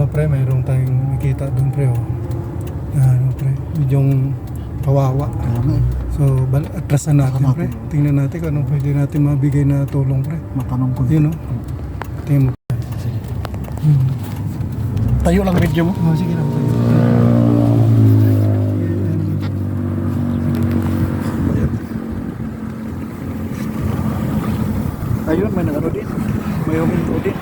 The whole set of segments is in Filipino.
ano pre, mayroong tayong nakita doon pre oh. Na ano pre, yung kawawa. Kaya eh. So, bal atrasan natin Atrasan pre. Tingnan natin kung anong pwede natin mabigay na tulong pre. Matanong ko. Yun oh. Tingnan mo. Hmm. Tayo lang video mo. Oh, sige lang. Ayun, may nagano din. May huminto din.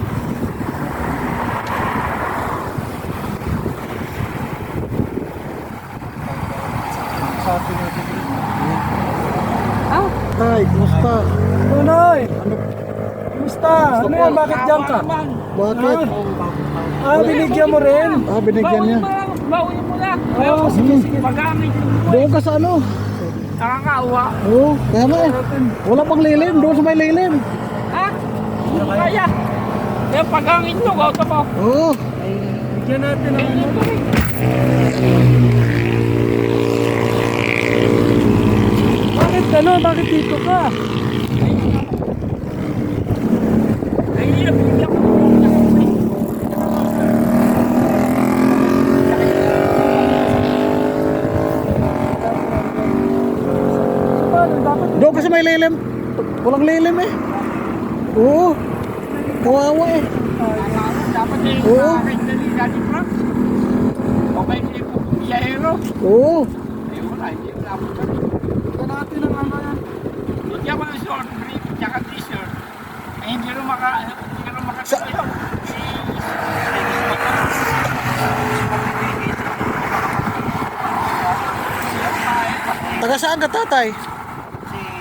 Sa atin natin. Tay, kumusta? Tunoy! Yan? Bakit dyan ka? Bakit? Ah, binigyan mo rin? Ah, binigyan niya. Bawin mo na. Oo, sige, sige. Pag-amin mo. Doon ka sa ano? Nakakaawa. Oo, kaya nga eh. Wala pang lilim, doon sa may lilim. Ha? Hindi ko kaya. Kaya pag-amin mo, kauto mo. Oo. Bigyan natin ang ano. Bakit ano? Bakit dito ka? Doon ka sa may lilim. Walang lilim eh. Oo. Kawawa eh. Dapat eh, Oo. ni Daddy Frank. Okay, hindi po biyahero. Oo. Ay, wala, hindi bigyan natin ang ano yan. Bigyan ko ng short brief, tsaka t-shirt. Ay, hindi rin maka, hindi rin makakasaya. Taga saan ka tatay?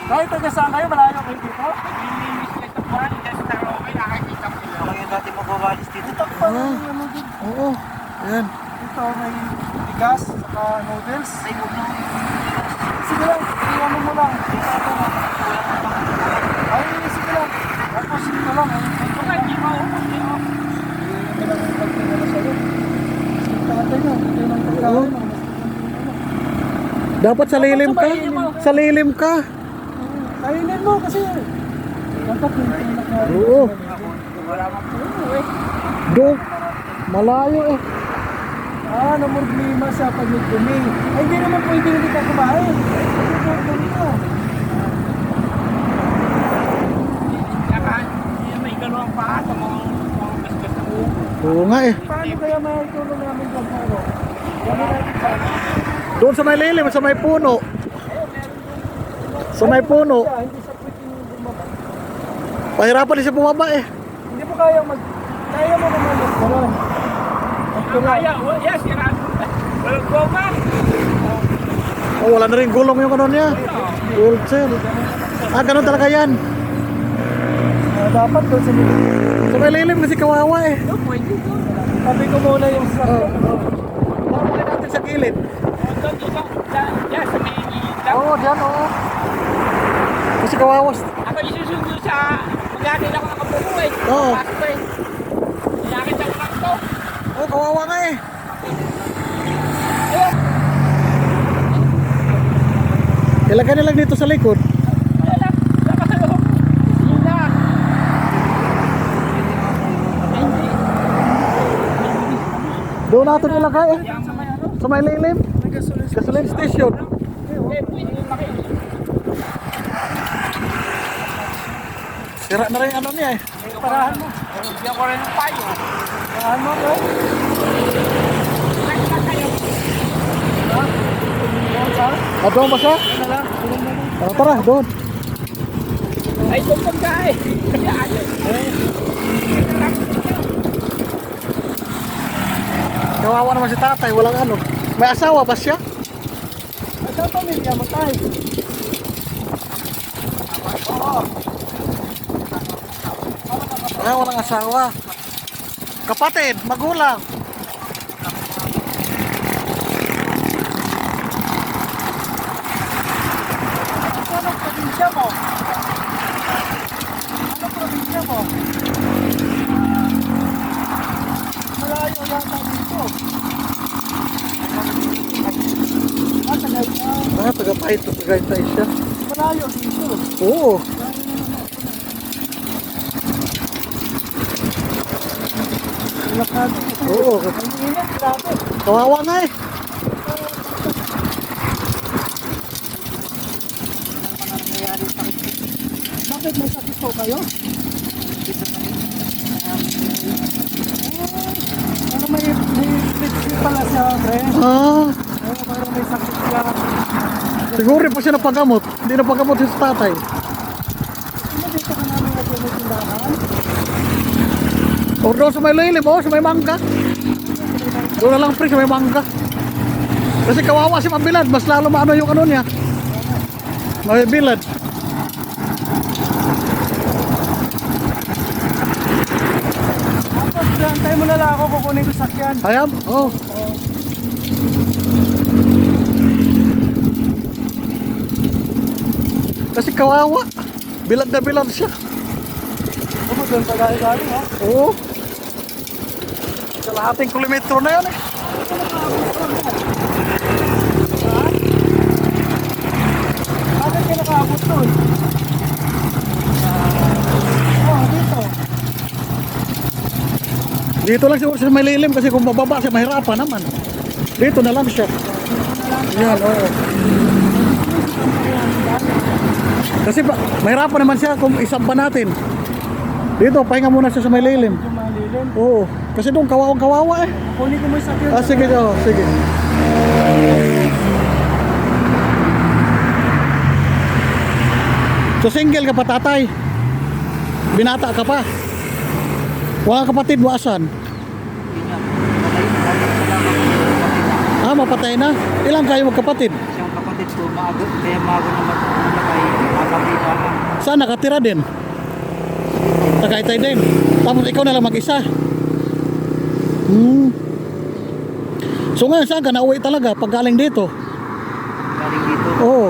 Kahit taga saan kayo, malayo kayo dito? Naglilinis ka sa buwan, na okay, nakakita ko yun. Ako yung dati magwawalis dito. Ito pa yung ano dito. Oo. Ayan. Ito may bigas, saka noodles. Ay, huwag na. Sige lang, iwan mo lang. Ay, sige lang. Tapos ito lang. Ay, Ito nga, hindi mo, hindi mo. Hindi lang ang pagtingala sa'yo. Tatay na, hindi lang pagkain. Oo. Dapat sa lilim ka. Sa lilim ka. Kainin mo kasi. Dapat yung tulak na. Oo. Eh. Doon. Malayo eh. Ah, namumblima sa pagdumi. Ay, hindi naman pwede hindi ka kumain. Ay, ka. Oo nga eh. Paano kaya may tulong namin dyan sa ano? Wala natin Doon sa may lilim, sa may puno. Sa may puno. Pahirapan din siya bumaba eh. Hindi mo kaya mag... Kaya mo naman? Ang kaya, oh, yes, sirado. Walang goma. Oh, wala na rin gulong yung kanon niya. Old cell. Ah, ganun talaga yan. Ah, dapat doon sa mga... Sa may lilim kasi kawawa eh. No, pwede ko. Sabi ko muna yung sa... Tapos natin sa gilid. Oh, doon, dito. Sa- Yes, sa may ilita. Oo, diyan oo. Kasi kawawas. Ako isusundo sa... Maghanin ako ng kabuko eh. Oo. Pasok eh. Kailangan sa ulang to. Oo, kawawa nga eh. Ilagay na lang dito sa likod. Ka sa. Doon natin ilagay eh. Sa may lilim. Makinig. Sira na rin ano niya eh. Parahan mo. Bigyan ko rin payo. Parahan mo, sa... Ah, doon ba siya? Tara, tara, doon. Ay, tumpag ka eh. Kawawa naman si tatay, walang ano. May asawa ba siya? Saan pamilya mo tayo? Ah, walang asawa. Kapatid, magulang. Anong probinsya mo? Anong probinsya mo? Malayo yata dito. Ah, Tagaytay. Taga Paito, taga tayo siya. Malayo dito. Oo. lakad. Oo. Ang init, grabe. Kawawa nga eh. Bakit may sakit po kayo? Ano may may flip pala siya, pre? Ah, Ano may sakit. Siguro pa siya napagamot. Hindi napagamot yung sa tatay. Dito ka namin at yung may tindahan? O doon sa may lilim, oh, sa may mangga. Doon na lang pre, sa may mangga. Kasi kawawa si Mabilad, mas lalo maano yung ano niya. Mabilad. Tapos, antay mo na lang ako kukunin ko sakyan. Hayam? Oh. Kasi kawawa. Bilad na bilad siya. Ano doon pa galing ha? Oo. Sa lahating kilometro na yun eh. Bakit ka nakaabot doon? Oh, dito. Dito lang siguro sa may lilim kasi kung bababa siya mahirapan naman. Dito na lang siya. Yan, oo. Kasi ba, mahirapan naman siya kung isamba natin. Dito, pahinga muna siya sa may lilim. Oo. Kasi doon kawawang kawawa eh. Kunin ko mo sakyan. Ah, sige, oh, sige. So single ka pa tatay? Binata ka pa? Wala kapatid mo asan? Ah, mapatay na? Ilang kayo magkapatid? Siyang kapatid ko, maagot, kaya maagot na. Saan nakatira din? Tagaytay din. Tapos ikaw na lang mag-isa. Hmm. So ngayon saan ka nauwi talaga pag galing dito? Galing dito. Oo.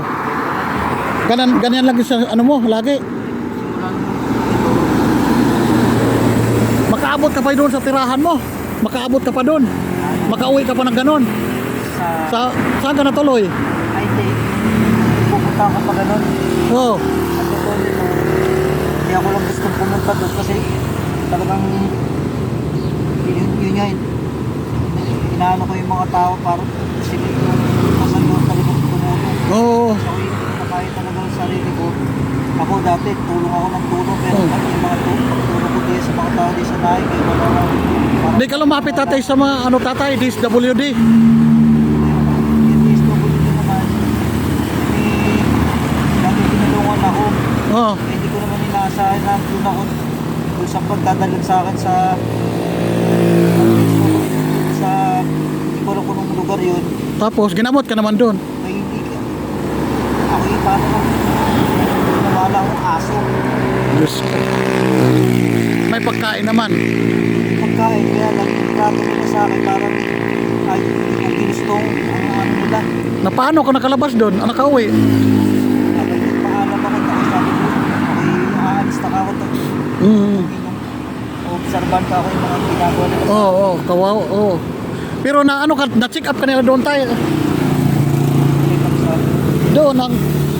Ganan, ganyan lagi sa ano mo, lagi. Makaabot ka pa doon sa tirahan mo. Makaabot ka pa doon. Makauwi ka pa ng ganon. Sa Sa, saan ka natuloy? IT, pupunta ako pa ganun. Oo. No, hindi ako lang gustong pumunta doon kasi talagang yun, yun nga, yun. inaano ko yung mga tao para sige yung nasa loob talagang tumulong. Oo. So, hindi na kaya talaga sa sarili ko. Ako dati, tulong ako ng tulong, pero Oh. yung mga tulong, tulong ko din sa mga tao din sa nahay, kaya wala Hindi ka lumapit tatay sa mga ano tatay, DSWD. yung DSWD naman, eh, dati tinulungan ako. Oo. Eh, hindi ko naman inaasahan na doon ako doon sa akin sa sa hindi ko alam kung anong lugar yun Tapos ginamot ka naman doon. ay hindi ka ako yung paano ko nawala akong aso Diyos ko. May pagkain naman. pagkain kaya lang trato nila sa akin parang ay ang ginustong ang ano nila Na paano ka nakalabas doon? Ah, nakauwi? ako yung paalam ako tapos sabi ko ako yung aalis na ako to Mm. Observan ka ako yung mga ginagawa nila Oo, oh, oh, kawaw, oo. Pero na ano ka, na-check up ka nila doon tayo. Doon ang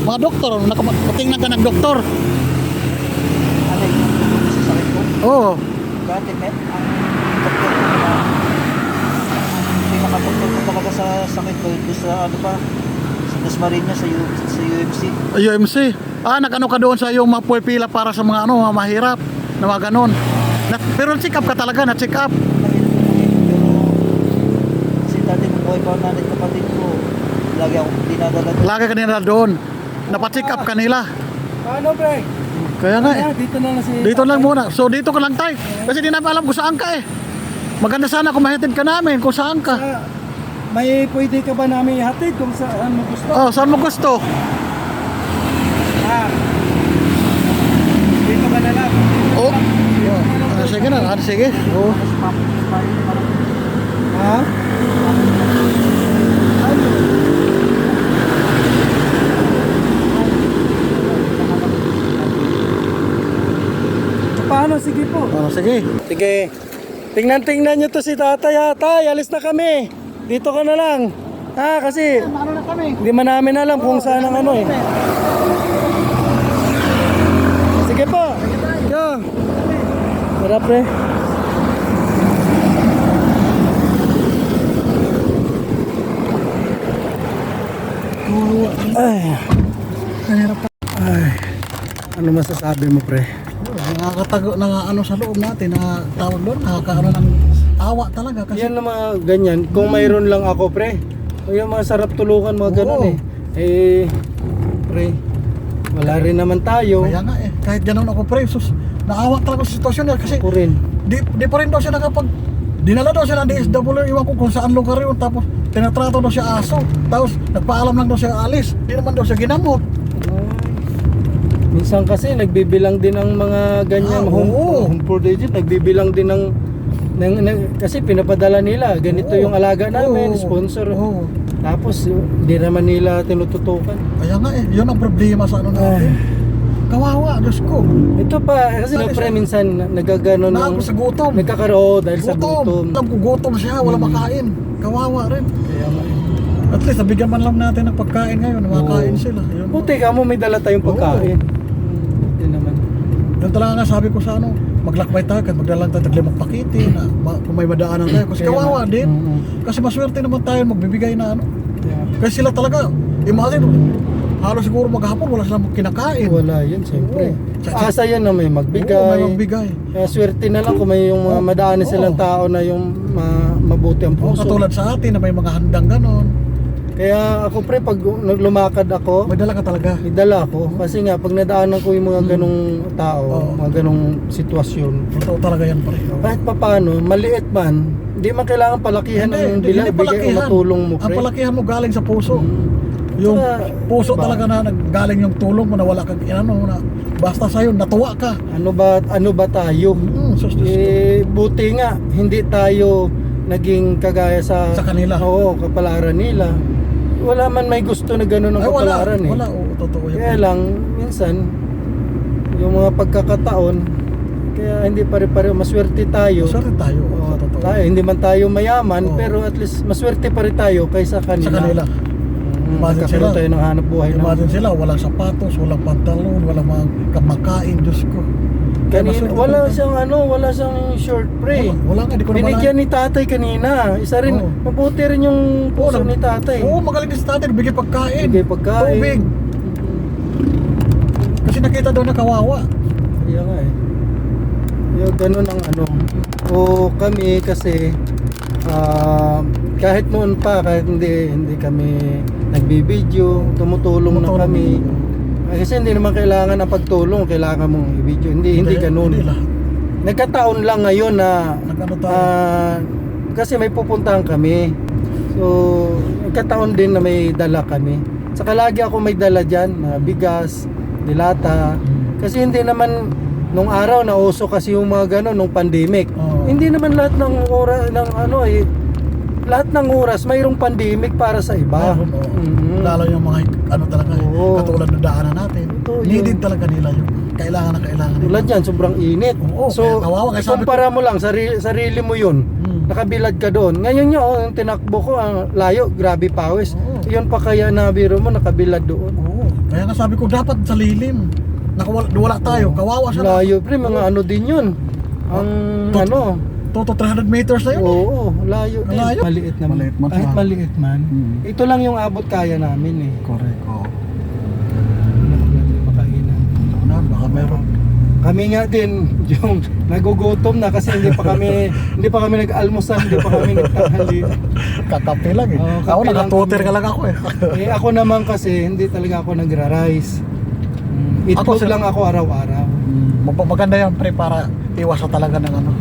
mga doktor, nakapatingnan ka ng doktor. ano yung sa sakit ko Oo. Dati, met, ang doktor ko na pinakadoktor ko talaga sa sakit ko, sa ano pa, sa Dasmariñas, sa, U, sa UMC. UMC. Ah, nag-ano ka doon sa yung mapuipila para sa mga ano, mga mahirap, na mga ganon. Na, pero check up ka talaga, na-check up. Kasi dati nung buhay pa nanay at kapatid ko, lagi ako dinadala doon. Lagi ka nila doon. Napacheck up ka nila. Paano, pre? Kaya nga eh. Dito na lang si... Dito lang muna. So dito ka lang tayo. Kasi di namin alam kung saan ka eh. Maganda sana kung mahatid ka namin kung saan ka. May pwede ka ba namin ihatid kung saan mo gusto? Oh, saan mo gusto? Ah. Dito ka na lang. Dito Oh. na lang. Dito na lang. Ah, sige na. Ah, sige. Oh. Tapos papunta pa rin, parang Ha? Ano? Paano? Sige po. Ah, sige. Sige. Tingnan-tingnan nyo to si tatay ha. Tay, alis na kami. Dito ka na lang. Ha, kasi Ano na kami? hindi man namin alam kung saan ang ano eh. Tara pre. Ay. Ay. Ano masasabi mo pre? Nakakatago na nga ano sa loob natin na tawag doon, nakakaano ng awa talaga kasi Yan na mga ganyan, kung mayroon lang ako pre. Yung mga sarap tulukan mga ganun eh. Eh pre, wala rin naman tayo. kaya nga eh, kahit ganun ako pre, sus, naawa talaga sa sitwasyon niya kasi Ako rin. di, di pa rin daw siya nakapag dinala daw siya ng DSW iwan ko kung saan lugar yun tapos tinatrato daw siya aso tapos nagpaalam lang daw siya alis di naman daw siya ginamot Minsan kasi nagbibilang din ang mga ganyan Ah, home, oo. home for aged, nagbibilang din ng, ng, ng- kasi pinapadala nila ganito Oo. yung alaga namin, Oo. sponsor. Oo. Tapos hindi naman nila tinututukan. kaya nga eh yun ang problema sa ano natin kawawa Diyos ko Ito pa kasi no, pre minsan na- nagagano na ng ako sa gutom nagkakaroon dahil sa gutom. gutom alam ko gutom siya wala Mm. makain kawawa rin Kaya nga, at least nabigyan man lang natin ng pagkain ngayon makakain Oo. sila yun, Buti ka mo may dala tayong pagkain. Hindi naman. Yun talaga nga sabi ko sa ano, maglakbay tayo kahit magdalang tayo taglimang pakiti na ma- kung may madaanan tayo. Kasi kawawa din. Kasi maswerte naman tayo magbibigay na ano. Kasi sila talaga, imagine, halos siguro maghapon wala silang kinakain. wala yun siyempre. Oo. Asa yan na may Oo, magbigay. may magbigay. Kaya swerte na lang kung may yung mga Oo. madaanan silang Oo. tao na yung ma- mabuti ang Oo, puso. katulad sa atin na may mga handang ganon. Kaya ako pre, pag naglumakad ako, May dala ka talaga. may dala ako. Kasi nga, pag nadaanan ko yung mga ganong tao, Hmm. Oo. mga ganong sitwasyon, Totoo talaga yan pare. Oo. kahit papano, maliit man, hindi man kailangan palakihan Hindi, ng hindi, bila, hindi bigay o palakihan. matulong mo Ang pre. palakihan mo galing sa puso. Mm. Yung Tsaka, puso diba? talaga na naggaling yung tulong mo na wala kang inano na basta sa'yo natuwa ka. Ano ba ano ba tayo? Mm, sus, sus. Eh buti nga hindi tayo naging kagaya sa Sa kanila. Oo, kapalaran nila. Wala man may gusto na gano'n ng Ay, wala, kapalaran eh. wala, oo, totoo yan. Kaya lang minsan yung mga pagkakataon kaya hindi pare-pareho maswerte tayo. Swerte tayo, oo, totoo. tayo hindi man tayo mayaman Oo. pero at least maswerte pa rin tayo kaysa Sa kanila. Kanila. Mm, tayo ng hanap buhay na. Imagine sila, walang sapatos, walang pantalon, walang mga kamakain, Diyos ko. Kaya Kanina, wala siyang ano, wala siyang short pre. Wala, wala nga, di ko naman Binigyan ni tatay kanina. Isa rin, Oo. mabuti rin yung puso Oo, ni tatay. Oo, magaling din si tatay, bigay pagkain. Bigay pagkain. Tubig. Kasi nakita daw na kawawa. Kaya nga eh. Yung ganun ang ano. O kami kasi ah, kahit noon pa, kahit hindi hindi kami nagbibideo, tumutulong, na Tumutulong. kami. Ay, Kasi hindi naman kailangan ng pagtulong, kailangan mong i-video. Hindi, hindi ganun. Hindi lahat. Nagkataon lang ngayon na. Ah, kasi may pupuntahan kami. So, nagkataon din na may dala kami. Saka lagi ako may dala dyan, mga bigas, dilata. Kasi hindi naman nung araw na uso kasi yung mga gano'n nung pandemic. Oo. Hindi naman lahat ng oras ng ano eh lahat ng oras mayroong pandemic para sa iba. Meron, oo. Mhm. Lalo yung mga ano talaga, eh, Oo. katulad ng daanan natin. Totoo yun. Needed talaga nila yung kailangan na kailangan nila. Tulad yan, sobrang init. Oo, so, kaya kawawa, kaya sabi kumpara mo lang, sarili, sarili mo yun. Hmm. Nakabilad ka doon. Ngayon nyo, oh, yung tinakbo ko, ang layo, grabe pawis. Oo. Yun pa kaya nabiro mo, nakabilad doon. Oo. Kaya nga sabi ko dapat sa lilim. Nakawala wala tayo, kawawa siya. Layo, pre, mga ano din yun. Ang Tot- ano, Toto 300 meters na yun. eh. oo, layo din. Layo. Maliit naman. Maliit man Kahit siya. maliit man. Hmm. Ito lang yung abot kaya namin eh. Correct, oo. Ito na, baka meron. Kami nga din yung nagugutom na kasi hindi pa kami hindi pa kami nag-almusal, hindi pa kami nagtanghali. Kakape lang eh. Oo, ako nakatoter ka lang ako eh. eh ako naman kasi hindi talaga ako nagra-rice. Mm, Itlog Ako lang ako araw-araw. Mag- Maganda yan pre para iwas sa talaga ng ano.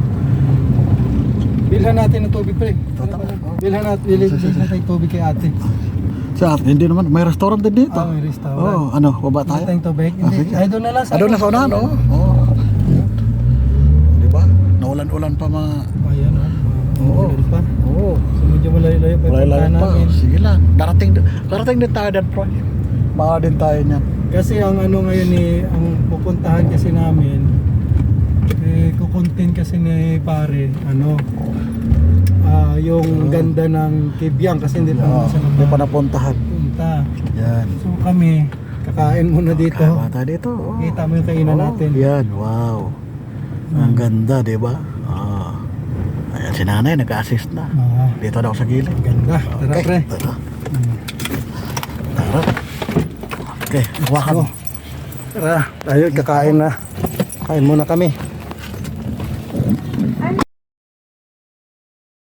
Bilhan natin ng tubig, pre. Totoo. Bilhan natin, bilhin, natin tubig kay ate. Sa hindi naman, may restaurant din dito. Ah, may restaurant. Oo, ano, baba tayo. tayong tubig. Ah, Hindi, sige. ay doon na lang. Ah, doon na sa unahan, oo. Oo. Di ba? Naulan-ulan pa mga... Ayan, oh. Oo. Pa. Oo. So medyo malayo-layo pa puntahan pa. Sige lang. Darating, darating din tayo dyan, Troy. Baka din tayo niyan. Kasi ang ano ngayon ni ang pupuntahan kasi namin eh kukontin kasi ni pare ano ah yung ganda ng Kibyang kasi hindi pa naman siya Hindi pa napuntahan. napunta. Yan. So kami kakain muna dito. Kama tayo dito. oo. Kita mo yung kainan Oo, natin. Yan, wow. Ang ganda, di ba? Ah. Ayan, si nanay nag-assist na. Ah, Dito daw sa gilid. ganda. Tara Okay, pre. Tara. Mm. Tara. Okay, hawakan mo. Tara, tayo kakain na. Kain muna kami.